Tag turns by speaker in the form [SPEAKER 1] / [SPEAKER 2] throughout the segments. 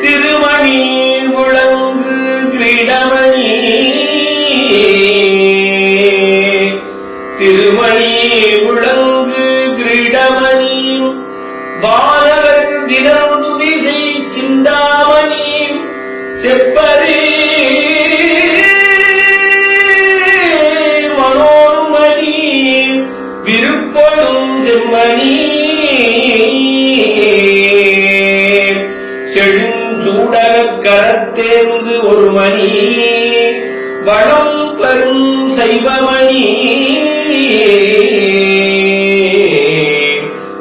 [SPEAKER 1] திருமணி முழங்கு கிரீடமணி. திருமணி முழங்கு கிரீடமணி. வானவர் தினம் துதிசை சிந்தாமணி. செப்பரே மனோன்மணி. விருப்படும் செம்மணி. செழுஞ்சூடக கரத்தேர்ந்து ஒரு மணி வளம் பெரும் சைவமணி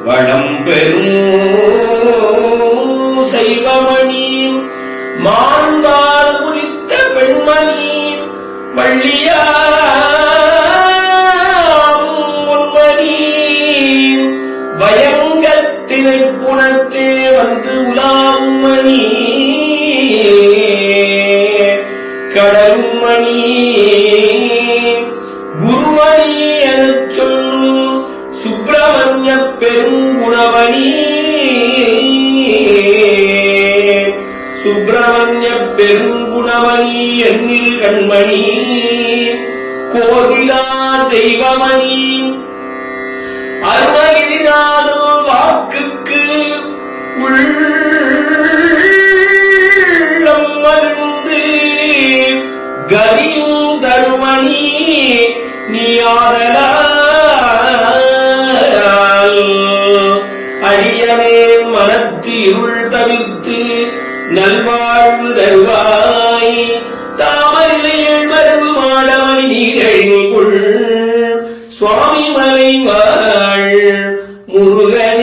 [SPEAKER 1] வளம் பெரும் சைவமணி மாண்பால் குறித்த பெண்மணி வள்ளி உலகத்தினை புணற்றே வந்து உலாம் மணி. கடலும் மணி. குருமணி எனச் சொல்லும் சுப்பிரமணிய பெருங்குணமணி சுப்பிரமணிய பெருங்குணமணி என்னில் கண்மணி. கோதிலா தெய்வமணி. உள்ளம் மருந்து கரியும் தருமணி நீயாதலால் அடியனே மனத்து இருள் தவிர்த்து நல்வாழ்வு தருவாய். தாமரையில் மரபு மாடமணி நீரழிவுள் சுவாமி மலை வாழ். முருகன்